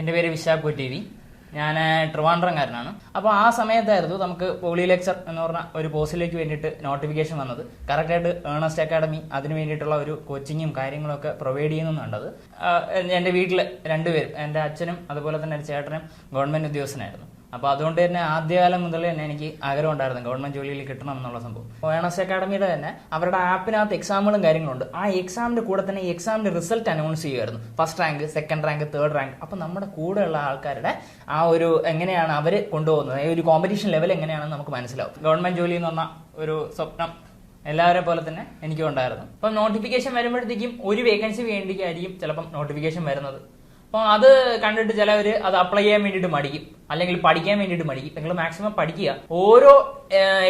എന്റെ പേര് വിശാഖ് ടി ഞാൻ ട്രിവാൻഡ്രംകാരനാണ്. അപ്പോൾ ആ സമയത്തായിരുന്നു നമുക്ക് പോളി ലെക്ചർ എന്ന് പറഞ്ഞ ഒരു പോസ്റ്റിലേക്ക് വേണ്ടിയിട്ട് നോട്ടിഫിക്കേഷൻ വന്നത്. കറക്റ്റായിട്ട് ഏണസ്റ്റ് അക്കാഡമി അതിന് വേണ്ടിയിട്ടുള്ള ഒരു കോച്ചിങ്ങും കാര്യങ്ങളൊക്കെ പ്രൊവൈഡ് ചെയ്യുന്നുണ്ടത് എന്റെ വീട്ടിൽ രണ്ടുപേരും എന്റെ അച്ഛനും അതുപോലെ തന്നെ ചേട്ടനും ഗവൺമെന്റ് ഉദ്യോഗസ്ഥനായിരുന്നു. അപ്പോൾ അതുകൊണ്ട് തന്നെ ആദ്യകാലം മുതൽ തന്നെ എനിക്ക് ആഗ്രഹം ഉണ്ടായിരുന്നു ഗവൺമെന്റ് ജോലിയിൽ കിട്ടണം എന്നുള്ള സംഭവം. ഏണസ്റ്റ് അക്കാഡമിയുടെ തന്നെ അവരുടെ ആപ്പിനകത്ത് എക്സാമുകളും കാര്യങ്ങളുണ്ട്. ആ എക്സാമിന്റെ കൂടെ തന്നെ ഈ എക്സാമിന്റെ റിസൾട്ട് അനൗൺസ് ചെയ്യുമായിരുന്നു. First rank second rank third rank അപ്പോൾ നമ്മുടെ കൂടെയുള്ള ആൾക്കാരുടെ ആ ഒരു എങ്ങനെയാണ് അവർ കൊണ്ടുപോകുന്നത്? ഈ ഒരു കോമ്പറ്റീഷൻ ലെവൽ എങ്ങനെയാണെന്ന് നമുക്ക് മനസ്സിലാവും. ഗവൺമെന്റ് ജോലി എന്ന് പറഞ്ഞ ഒരു സ്വപ്നം എല്ലാവരെ പോലെ തന്നെ എനിക്കും ഉണ്ടായിരുന്നു. അപ്പം നോട്ടിഫിക്കേഷൻ വരുമ്പോഴത്തേക്കും ഒരു വേക്കൻസി വേണ്ടിക്കായിരിക്കും ചിലപ്പം നോട്ടിഫിക്കേഷൻ വരുന്നത്. അപ്പോൾ അത് കണ്ടിട്ട് ചിലവർ അത് അപ്ലൈ ചെയ്യാൻ വേണ്ടിയിട്ട് മടിക്കും. അല്ലെങ്കിൽ പഠിക്കാൻ വേണ്ടിയിട്ട് മടിക്കും. നിങ്ങൾ മാക്സിമം പഠിക്കുക. ഓരോ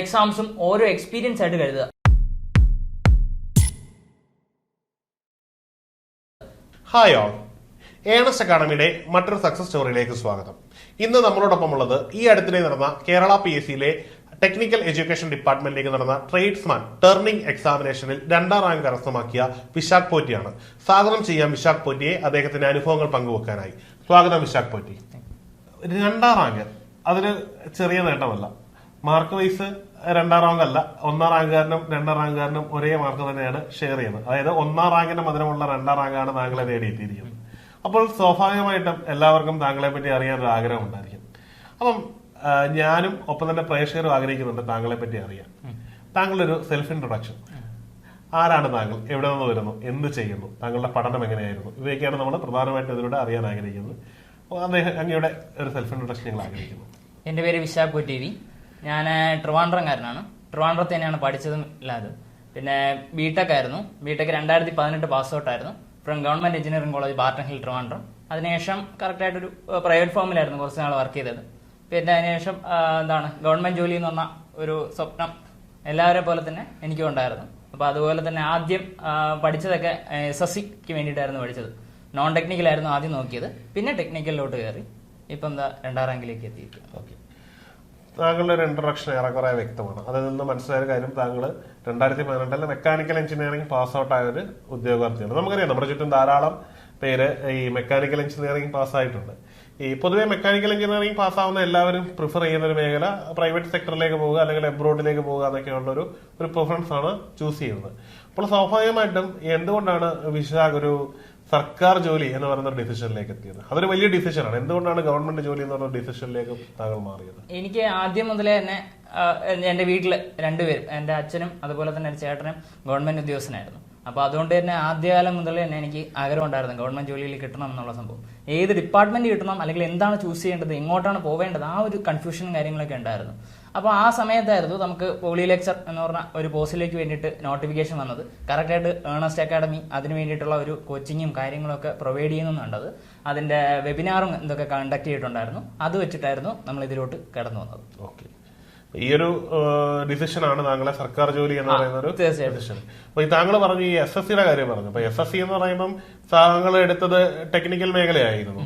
എക്സാംസും ഓരോ എക്സ്പീരിയൻസ് ആയിട്ട് കരുതുക. ഹായ് ഓൾ ഏണസ് അക്കാഡമിയുടെ മറ്റൊരു സക്സസ് സ്റ്റോറിയിലേക്ക് സ്വാഗതം. ഇന്ന് നമ്മളോടൊപ്പം ഉള്ളത് ഈ അടുത്തിടെ നടന്ന കേരള പി എസ് സിയിലെ ടെക്നിക്കൽ എഡ്യൂക്കേഷൻ ഡിപ്പാർട്ട്മെന്റിലേക്ക് നടന്ന ട്രേഡ്സ്മാൻ ടേർണിംഗ് എക്സാമിനേഷനിൽ രണ്ടാം റാങ്ക് കരസ്ഥമാക്കിയ വിശാഖ് പോറ്റിയാണ്. സ്വാഗതം ചെയ്യാൻ വിശാഖ് പോറ്റിയെ അദ്ദേഹത്തിന്റെ അനുഭവങ്ങൾ പങ്കുവെക്കാനായി. സ്വാഗതം വിശാഖ് പോറ്റി. രണ്ടാം റാങ്ക് അതൊരു ചെറിയ നേട്ടമല്ല. മാർക്ക് വൈസ് രണ്ടാം റാങ്ക് അല്ല. ഒന്നാം റാങ്കുകാരനും രണ്ടാം റാങ്കുകാരനും ഒരേ മാർക്ക് തന്നെയാണ് ഷെയർ ചെയ്യുന്നത്. അതായത് ഒന്നാം റാങ്കിന്റെ മധുരമുള്ള രണ്ടാം റാങ്കാണ് താങ്കളെ നേടിയെത്തിയിരിക്കുന്നത്. അപ്പോൾ സ്വാഭാവികമായിട്ടും എല്ലാവർക്കും താങ്കളെ പറ്റി അറിയാൻ ഒരു ആഗ്രഹം ഉണ്ടായിരിക്കും. അപ്പം ഞാനും ഒപ്പം തന്നെ പ്രേക്ഷകരും ആഗ്രഹിക്കുന്നുണ്ട് താങ്കളെ പറ്റി അറിയാൻ. താങ്കളുടെ ഒരു സെൽഫ് ഇൻട്രൊഡക്ഷൻ ആരാണ് താങ്കൾ? എവിടെ നിന്ന് വരുന്നു? എന്ത് ചെയ്യുന്നു? താങ്കളുടെ പഠനം എങ്ങനെയായിരുന്നു? ഇവയൊക്കെയാണ് നമ്മൾ പ്രധാനമായിട്ടും ഇതിലൂടെ അറിയാൻ ആഗ്രഹിക്കുന്നത്. അദ്ദേഹം അങ്ങയുടെ ഒരു സെൽഫ് ഇൻട്രൊഡക്ഷൻ ഞങ്ങൾ ആഗ്രഹിക്കുന്നു. എന്റെ പേര് വിശാഖ് വി ഞാൻ ട്രിവാൻഡ്രംകാരനാണ്. ട്രിവാൻഡ്രത്ത് തന്നെയാണ് പഠിച്ചതും ഇല്ലാതെ. പിന്നെ ബിടെക് ആയിരുന്നു. ബിടെക് രണ്ടായിരത്തി പതിനെട്ട് പാസ് ഔട്ട് ആയിരുന്നു from government engineering college Barton Hill Trivandrum അതിനുശേഷം കറക്റ്റായിട്ടൊരു പ്രൈവറ്റ് ഫോമിലായിരുന്നു കുറച്ച് നാൾ വർക്ക് ചെയ്തത്. പിന്നെ അതിനുശേഷം എന്താണ് ഗവൺമെന്റ് ജോലി എന്ന് പറഞ്ഞ ഒരു സ്വപ്നം എല്ലാവരെ പോലെ തന്നെ എനിക്കും ഉണ്ടായിരുന്നു. അപ്പോൾ അതുപോലെ തന്നെ ആദ്യം പഠിച്ചതൊക്കെ എസ് എസ് സിക്ക് വേണ്ടിയിട്ടായിരുന്നു പഠിച്ചത്. നോൺ ടെക്നിക്കലായിരുന്നു ആദ്യം നോക്കിയത്. പിന്നെ ടെക്നിക്കലിലോട്ട് കയറി. ഇപ്പം എന്താ രണ്ടാം റാങ്കിലേക്ക് എത്തിയിരിക്കുക ഓക്കെ. താങ്കളുടെ ഒരു ഇൻട്രൊഡക്ഷൻ ഏറെക്കുറെ വ്യക്തമാണ്. അതിൽ നിന്ന് മനസ്സിലായ കാര്യം താങ്കൾ രണ്ടായിരത്തി പതിനെട്ടിൽ മെക്കാനിക്കൽ എഞ്ചിനീയറിംഗ് പാസ് ഔട്ട് ആയ ഒരു ഉദ്യോഗാർത്ഥിയാണ്. നമുക്കറിയാം നമ്മുടെ ചുറ്റും ധാരാളം പേര് ഈ മെക്കാനിക്കൽ എഞ്ചിനീയറിംഗ് പാസ്സായിട്ടുണ്ട് ഈ പൊതുവെ മെക്കാനിക്കൽ എഞ്ചിനീയറിംഗ് പാസ്സാവുന്ന എല്ലാവരും പ്രിഫർ ചെയ്യുന്ന ഒരു മേഖല പ്രൈവറ്റ് സെക്ടറിലേക്ക് പോവുക അല്ലെങ്കിൽ എബ്രോഡിലേക്ക് പോവുക എന്നൊക്കെയുള്ള ഒരു ഒരു പ്രിഫറൻസ് ആണ് ചൂസ് ചെയ്യുന്നത്. അപ്പോൾ സ്വാഭാവികമായിട്ടും എന്തുകൊണ്ടാണ് വിശാഖ് ഒരു സർക്കാർ ജോലി എന്ന് പറയുന്ന ഒരു ഡിസിഷനിലേക്ക് എത്തിയത്? അതൊരു വലിയ ഡിസിഷനാണ് എന്തുകൊണ്ടാണ് ഗവൺമെന്റ് ജോലി എന്ന് പറയുന്ന ഡിസിഷനിലേക്ക് താങ്കൾ മാറിയത്? എനിക്ക് ആദ്യം മുതലേ തന്നെ എന്റെ വീട്ടിൽ രണ്ടുപേരും എന്റെ അച്ഛനും അതുപോലെ തന്നെ ചേട്ടനും ഗവൺമെന്റ് ഉദ്യോഗസ്ഥനായിരുന്നു. അപ്പോൾ അതുകൊണ്ട് തന്നെ ആദ്യകാലം മുതൽ തന്നെ എനിക്ക് ആഗ്രഹം ഉണ്ടായിരുന്നു ഗവൺമെന്റ് ജോലിയിൽ കിട്ടണം എന്നുള്ള സംഭവം. ഏത് ഡിപ്പാർട്ട്മെന്റ് കിട്ടണം അല്ലെങ്കിൽ എന്താണ് ചൂസ് ചെയ്യേണ്ടത് എങ്ങോട്ടാണ് പോവേണ്ടത് ആ ഒരു കൺഫ്യൂഷനും കാര്യങ്ങളൊക്കെ ഉണ്ടായിരുന്നു. അപ്പോൾ ആ സമയത്തായിരുന്നു നമുക്ക് പോളി ലെക്ചർ എന്ന് പറഞ്ഞ ഒരു പോസ്റ്റിലേക്ക് വേണ്ടിയിട്ട് നോട്ടിഫിക്കേഷൻ വന്നത്. കറക്റ്റായിട്ട് ഏണസ്റ്റ് അക്കാഡമി അതിന് വേണ്ടിയിട്ടുള്ള ഒരു കോച്ചിങ്ങും കാര്യങ്ങളൊക്കെ പ്രൊവൈഡ് ചെയ്യുന്നുണ്ടത് അതിന്റെ വെബിനാറും എന്തൊക്കെ കണ്ടക്ട് ചെയ്തിട്ടുണ്ടായിരുന്നു. അത് വെച്ചിട്ടായിരുന്നു നമ്മൾ ഇതിലോട്ട് കടന്നു വന്നത്. ഓക്കെ ഈ ഒരു ഡിസിഷനാണ് താങ്കളെ സർക്കാർ ജോലി എന്ന് പറയുന്ന ഒരു ഡിസിഷൻ അപ്പൊ ഈ താങ്കൾ പറഞ്ഞു ഈ എസ് എസ് സിയുടെ കാര്യം പറഞ്ഞു. അപ്പൊ എസ് എസ് സി എന്ന് പറയുമ്പം താങ്കൾ എടുത്തത് ടെക്നിക്കൽ മേഖലയായിരുന്നു.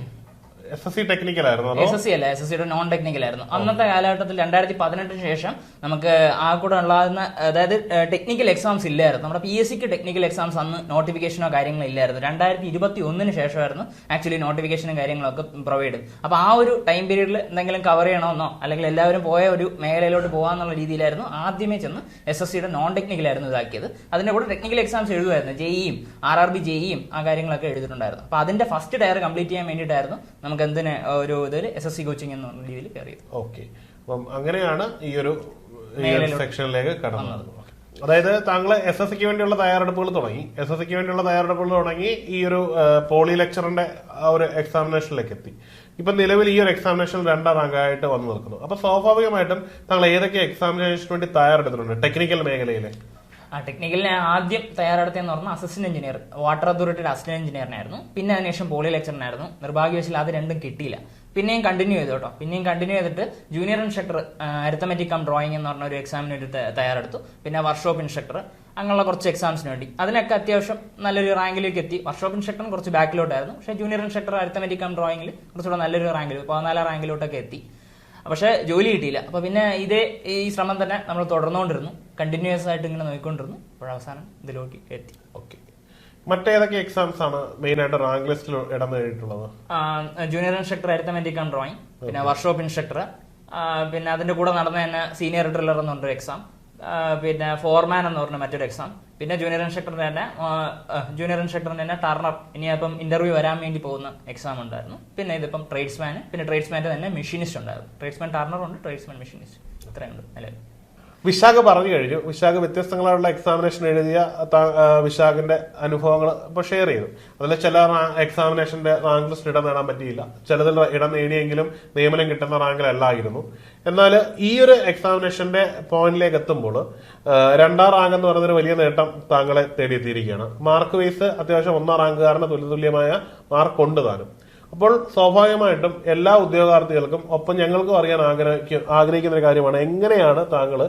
എസ് എസ് സി ടെക്നിക്കൽ ആയിരുന്നു എസ് എസ് സി അല്ല എസ് എസ് സിയുടെ നോൺ ടെക്നിക്കൽ ആയിരുന്നു. അന്നത്തെ കാലഘട്ടത്തിൽ രണ്ടായിരത്തി പതിനെട്ടിന് ശേഷം നമുക്ക് ആ കൂടെ ഉണ്ടാകുന്ന അതായത് ടെക്നിക്കൽ എക്സാംസ് ഇല്ലായിരുന്നു. നമ്മുടെ പി എസ് സിക്ക് ടെക്നിക്കൽ എക്സാംസ് അന്ന് നോട്ടിഫിക്കേഷനോ കാര്യങ്ങളോ ഇല്ലായിരുന്നു. രണ്ടായിരത്തി ഇരുപത്തി ഒന്നിന് ശേഷമായിരുന്നു ആക്ച്വലി നോട്ടിഫിക്കേഷനും കാര്യങ്ങളൊക്കെ പ്രൊവൈഡ് അപ്പോൾ ആ ഒരു ടൈം പീരീഡിൽ എന്തെങ്കിലും കവർ ചെയ്യണമെന്നോ അല്ലെങ്കിൽ എല്ലാവരും പോയ ഒരു മേഖലയിലോട്ട് പോകാന്നുള്ള രീതിയിലായിരുന്നു ആദ്യമേ ചെന്ന് എസ് എസ് സിയുടെ നോൺ ടെക്നിക്കലായിരുന്നു ഇതാക്കിയത്. അതിന്റെ കൂടെ ടെക്നിക്കൽ എക്സാംസ് എഴുതുമായിരുന്നു ജെഇയും ആർ ആർ ബി ജെഇയും ആ കാര്യങ്ങളൊക്കെ എഴുതിയിട്ടുണ്ടായിരുന്നു. അപ്പോൾ അതിന്റെ ഫസ്റ്റ് ടയർ കംപ്ലീറ്റ് ചെയ്യാൻ വേണ്ടിയിട്ടായിരുന്നു നമുക്ക് എന്തിന് ഒരു ഇതിൽ എസ് എസ് സി കോച്ചിങ് എന്ന രീതിയിൽ കയറിയത്. ഓക്കെ. അപ്പം അങ്ങനെയാണ് ഈ ഒരു സെക്ഷനിലേക്ക് കടന്നത്. അതായത് താങ്കൾ എസ് എസ് സിക്ക് വേണ്ടിയുള്ള തയ്യാറെടുപ്പുകൾ തുടങ്ങി. എസ് എസ് സിക്ക് വേണ്ടിയുള്ള തയ്യാറെടുപ്പുകൾ തുടങ്ങി ഈ ഒരു പോളി ലെക്ചറിന്റെ ആ ഒരു എക്സാമിനേഷനിലേക്ക് എത്തി. ഇപ്പൊ നിലവിൽ ഈ ഒരു എക്സാമിനേഷൻ രണ്ടാം റാങ്കായിട്ട് വന്നു നിൽക്കുന്നു. അപ്പൊ സ്വാഭാവികമായിട്ടും താങ്കൾ ഏതൊക്കെ എക്സാമിനേഷന് വേണ്ടി തയ്യാറെടുത്തിട്ടുണ്ട്? ടെക്നിക്കൽ മേഖലയിലെ. ആ ടെക്നിക്കലിന് ആദ്യം തയ്യാറെടുത്തതെന്ന് പറഞ്ഞാൽ അസിസ്റ്റന്റ് എഞ്ചിനീയർ വാട്ടർ അതോറിറ്റിയുടെ അസിസ്റ്റന്റ് എഞ്ചിനീയറിനായിരുന്നു പിന്നെ അതിനുശേഷം പോളി ലെക്ചറിനായിരുന്നു നിർഭാഗ്യവശാൽ അത് രണ്ടും കിട്ടിയില്ല. പിന്നെയും കണ്ടിന്യൂ ചെയ്തു കേട്ടോ. പിന്നെയും കണ്ടിന്യൂ ചെയ്തിട്ട് junior instructor arithmetic cum drawing എന്ന് പറഞ്ഞ ഒരു എക്സാമിന് വേണ്ടി തയ്യാറെടുത്തു. പിന്നെ വർക്ക്ഷോപ്പ് ഇൻസ്ട്രക്ടർ അങ്ങനെയുള്ള കുറച്ച് എക്സാംസിന് വേണ്ടി. അതിനൊക്കെ അത്യാവശ്യം നല്ലൊരു റാങ്കിലേക്ക് എത്തി. വർക്ക്ഷോപ്പ് ഇൻസ്ട്രക്ടറും കുറച്ച് ബാക്കിലോട്ടായിരുന്നു പക്ഷേ ജൂനിയർ ഇൻസ്ട്രക്ടർ അരിത്തമെറ്റിക് കം ഡ്രോയിങ്ങിൽ കുറച്ചുകൂടെ നല്ലൊരു റാങ്കിൽ പതിനാലാം റാങ്കിലോട്ടൊക്കെ എത്തി. പക്ഷെ ജോലി കിട്ടിയില്ല. അപ്പൊ പിന്നെ ഇതേ ഈ ശ്രമം തന്നെ നമ്മൾ തുടർന്നുകൊണ്ടിരുന്നു. കണ്ടിന്യൂസ് ആയിട്ട് ഇങ്ങനെ നോക്കിക്കൊണ്ടിരുന്നു. അപ്പോൾ അവസാനം ഇതിലോട്ട് എത്തി. ഓക്കെ മറ്റേതൊക്കെ എക്സാംസ് ആണ് മെയിൻ ആയിട്ട് റാങ്ക് ലിസ്റ്റിൽ ഇടം നേടിയിട്ടുള്ളത്? Junior instructor arithmetic and drawing പിന്നെ വർക്ക്ഷോപ്പ് ഇൻസ്ട്രക്ടർ പിന്നെ അതിന്റെ കൂടെ നടന്ന തന്നെ സീനിയർ ഡ്രില്ലർ എന്ന് പറഞ്ഞൊരു എക്സാം പിന്നെ ഫോർമാൻ എന്ന് പറഞ്ഞ മറ്റൊരു എക്സാം പിന്നെ ജൂനിയർ ഇൻസ്ട്രക്ടറിന് തന്നെ ജൂനിയർ ഇൻസ്ട്രക്ടറിന് തന്നെ ടർണർ ഇനി അപ്പം ഇന്റർവ്യൂ വരാൻ വേണ്ടി പോകുന്ന എക്സാം ഉണ്ടായിരുന്നു. പിന്നെ ഇതിപ്പം ട്രേഡ്സ്മാൻ പിന്നെ ട്രേഡ്സ്മാന്റെ തന്നെ മെഷീനിസ്റ്റ് ഉണ്ടായിരുന്നു. ട്രേഡ്സ്മാൻ ടർണർ ഉണ്ട് ട്രേഡ്സ്മാൻ മെഷീനിസ്റ്റ് ഇത്രയുണ്ട് അല്ലേ? വിശാഖ് പറഞ്ഞു കഴിഞ്ഞു. വിശാഖ വ്യത്യസ്തങ്ങളായുള്ള എക്സാമിനേഷൻ എഴുതിയ വിശാഖിന്റെ അനുഭവങ്ങൾ ഇപ്പൊ ഷെയർ ചെയ്തു. അതിൽ ചില എക്സാമിനേഷന്റെ റാങ്ക് ലിസ്റ്റ് ഇടം നേടാൻ പറ്റിയില്ല. ചിലതിൽ ഇടം നേടിയെങ്കിലും നിയമനം കിട്ടുന്ന റാങ്കിലല്ലായിരുന്നു എന്നാൽ ഈ ഒരു എക്സാമിനേഷന്റെ പോയിന്റിലേക്ക് എത്തുമ്പോൾ രണ്ടാം റാങ്ക് എന്ന് പറയുന്നൊരു വലിയ നേട്ടം താങ്കളെ തേടിയെത്തിയിരിക്കുകയാണ്. മാർക്ക് വൈസ് അത്യാവശ്യം ഒന്നാം റാങ്ക് റാങ്കുകാരന് തുല്യതുല്യമായ മാർക്ക് ഉണ്ട് താനും. അപ്പോൾ സ്വാഭാവികമായിട്ടും എല്ലാ ഉദ്യോഗാർത്ഥികൾക്കും ഒപ്പം ഞങ്ങൾക്കും അറിയാൻ ആഗ്രഹിക്ക ആഗ്രഹിക്കുന്ന ഒരു കാര്യമാണ് എങ്ങനെയാണ് താങ്കൾ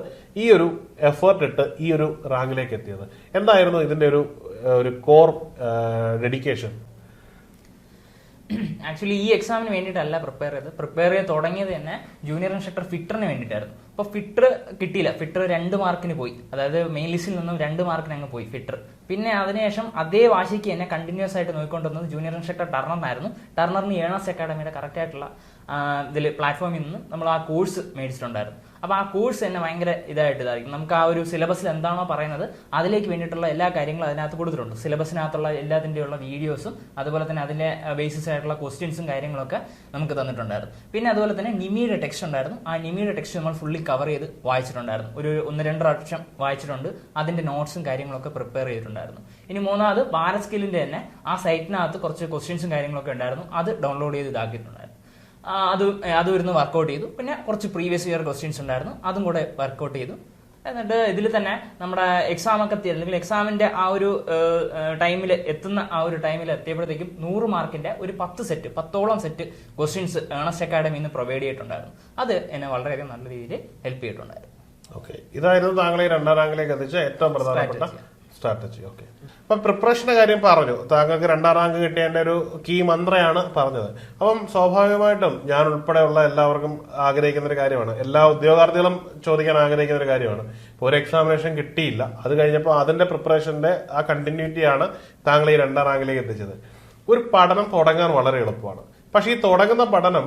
ഈ ഒരു എഫേർട്ട് ഇട്ട് ഈ ഒരു റാങ്കിലേക്ക് എത്തിയത്? എന്തായിരുന്നു ഇതിന്റെ ഒരു ഒരു കോർ ഡെഡിക്കേഷൻ ആക്ച്വലി ഈ എക്സാമിന് വേണ്ടിയിട്ടല്ല പ്രിപ്പയർ ചെയ്ത് പ്രിപ്പയർ ചെയ്ത് തുടങ്ങിയത് തന്നെ ജൂനിയർ ഇൻസ്ട്രക്ടർ ഫിറ്ററിന് വേണ്ടിയിട്ടായിരുന്നു. അപ്പോൾ ഫിറ്റർ കിട്ടിയില്ല. ഫിറ്റർ രണ്ട് മാർക്കിന് പോയി. അതായത് മെയിൻ ലിസ്റ്റിൽ നിന്നും രണ്ട് മാർക്കിന് അങ്ങ് പോയി ഫിറ്റർ. പിന്നെ അതിനുശേഷം അതേ വാശിക്ക് എന്നെ കണ്ടിന്യൂസ് ആയിട്ട് നോക്കിക്കൊണ്ടിരുന്നത് ജൂനിയർ ഇൻസ്ട്രക്ടർ ടർണറിനായിരുന്നു ടർണറിന് ഏണാസ് അക്കാഡമിയുടെ കറക്റ്റ് ആയിട്ടുള്ള ഇതിൽ പ്ലാറ്റ്ഫോമിൽ നിന്ന് നമ്മൾ ആ കോഴ്സ് മേടിച്ചിട്ടുണ്ടായിരുന്നു. അപ്പോൾ ആ കോഴ്സ് തന്നെ ഭയങ്കര ഇതായിട്ട് ഇതായിരിക്കും. നമുക്ക് ആ ഒരു സിലബസിൽ എന്താണോ പറയുന്നത് അതിലേക്ക് വേണ്ടിയിട്ടുള്ള എല്ലാ കാര്യങ്ങളും അതിനകത്ത് കൊടുത്തിട്ടുണ്ട്. സിലബസിനകത്തുള്ള എല്ലാത്തിന്റെയുള്ള വീഡിയോസും അതുപോലെ തന്നെ അതിന്റെ ബേസിസ് ആയിട്ടുള്ള ക്വസ്റ്റ്യൻസും കാര്യങ്ങളൊക്കെ നമുക്ക് തന്നിട്ടുണ്ടായിരുന്നു. പിന്നെ അതുപോലെ തന്നെ നിമിയുടെ ടെക്സ്റ്റ് ഉണ്ടായിരുന്നു. ആ നിമിയുടെ ടെക്സ്റ്റ് നമ്മൾ ഫുള്ളി കവർ ചെയ്ത് വായിച്ചിട്ടുണ്ടായിരുന്നു. ഒരു ഒന്ന് രണ്ട് പ്രാവശ്യം വായിച്ചിട്ടുണ്ട്. അതിന്റെ നോട്ട്സും കാര്യങ്ങളൊക്കെ പ്രിപ്പയർ ചെയ്തിട്ടുണ്ടായിരുന്നു. ഇനി മൂന്നാമത് ഭാരത് സ്കില്ലിന്റെ തന്നെ ആ സൈറ്റിനകത്ത് കുറച്ച് ക്വസ്റ്റ്യൻസും കാര്യങ്ങളൊക്കെ ഉണ്ടായിരുന്നു. അത് ഡൗൺലോഡ് ചെയ്ത് ഇതാക്കിയിട്ടുണ്ടായിരുന്നു. അത് അതും ഇരുന്ന് വർക്കൗട്ട് ചെയ്തു. പിന്നെ കുറച്ച് പ്രീവിയസ് ഇയർ ക്വസ്റ്റ്യൻസ് ഉണ്ടായിരുന്നു. അതും കൂടെ വർക്കൗട്ട് ചെയ്തു. എന്നിട്ട് ഇതിൽ തന്നെ നമ്മുടെ എക്സാം ഒക്കെ എത്തിയത് അല്ലെങ്കിൽ എക്സാമിന്റെ ആ ഒരു ടൈമിൽ എത്തുന്ന ആ ഒരു ടൈമിൽ എത്തിയപ്പോഴത്തേക്കും നൂറ് മാർക്കിന്റെ ഒരു പത്ത് സെറ്റ് പത്തോളം സെറ്റ് ക്വസ്റ്റ്യൻസ് ഏണസ്റ്റ് അക്കാഡമിയിൽ നിന്ന് പ്രൊവൈഡ് ചെയ്തിട്ടുണ്ടായിരുന്നു. അത് എന്നെ വളരെയധികം നല്ല രീതിയിൽ ഹെൽപ്പ് ചെയ്തിട്ടുണ്ടായിരുന്നു. ഓക്കെ ഇതായിരുന്നു താങ്കളെ രണ്ടാം റാങ്കിലേക്ക് എത്തിച്ച ഏറ്റവും പ്രധാനപ്പെട്ട സ്ട്രാറ്റജി ഓക്കെ അപ്പം പ്രിപ്പറേഷന്റെ കാര്യം പറഞ്ഞു. താങ്കൾക്ക് രണ്ടാം റാങ്ക് കിട്ടിയതിന്റെ ഒരു കീ മന്ത്രയാണ് പറഞ്ഞത്. അപ്പം സ്വാഭാവികമായിട്ടും ഞാൻ ഉൾപ്പെടെയുള്ള എല്ലാവർക്കും ആഗ്രഹിക്കുന്ന ഒരു കാര്യമാണ്. എല്ലാ ഉദ്യോഗാർത്ഥികളും ചോദിക്കാൻ ആഗ്രഹിക്കുന്ന ഒരു കാര്യമാണ്. ഇപ്പോൾ ഒരു എക്സാമിനേഷൻ കിട്ടിയില്ല. അത് കഴിഞ്ഞപ്പോൾ അതിന്റെ പ്രിപ്പറേഷന്റെ ആ കണ്ടിന്യൂറ്റിയാണ് താങ്കൾ ഈ രണ്ടാം റാങ്കിലേക്ക് എത്തിച്ചത്. ഒരു പഠനം തുടങ്ങാൻ വളരെ എളുപ്പമാണ്. പക്ഷേ ഈ തുടങ്ങുന്ന പഠനം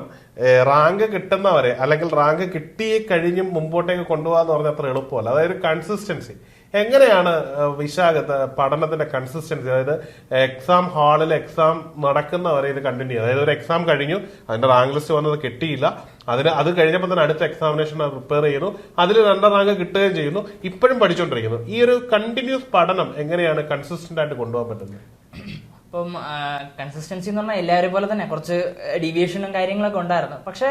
റാങ്ക് കിട്ടുന്നവരെ അല്ലെങ്കിൽ റാങ്ക് കിട്ടി കഴിഞ്ഞും മുമ്പോട്ടേക്ക് കൊണ്ടുപോകാന്ന് പറഞ്ഞാൽ അത്ര എളുപ്പമല്ല. അതായത് കൺസിസ്റ്റൻസി എങ്ങനെയാണ് വിശാഖത്ത് പഠനത്തിന്റെ കൺസിസ്റ്റൻസി അതായത് എക്സാം ഹാളിൽ എക്സാം നടക്കുന്നവരെ ഇത് കണ്ടിന്യൂ അതായത് ഒരു എക്സാം കഴിഞ്ഞു അതിന്റെ റാങ്ക് ലിസ്റ്റ് വന്നത് കിട്ടിയില്ല. അതിന് അത് കഴിഞ്ഞപ്പോൾ തന്നെ അടുത്ത എക്സാമിനേഷൻ പ്രിപ്പയർ ചെയ്യുന്നു. അതിൽ രണ്ടാം റാങ്ക് കിട്ടുകയും ചെയ്യുന്നു. ഇപ്പോഴും പഠിച്ചുകൊണ്ടിരിക്കുന്നു ഈ ഒരു കണ്ടിന്യൂസ് പഠനം എങ്ങനെയാണ് കൺസിസ്റ്റന്റ് ആയിട്ട് കൊണ്ടുപോകാൻ പറ്റുന്നത്? അപ്പം കൺസിസ്റ്റൻസി എന്ന് പറഞ്ഞാൽ എല്ലാവരും പോലെ തന്നെ കുറച്ച് ഡീവിയേഷനും കാര്യങ്ങളൊക്കെ ഉണ്ടായിരുന്നു. പക്ഷെ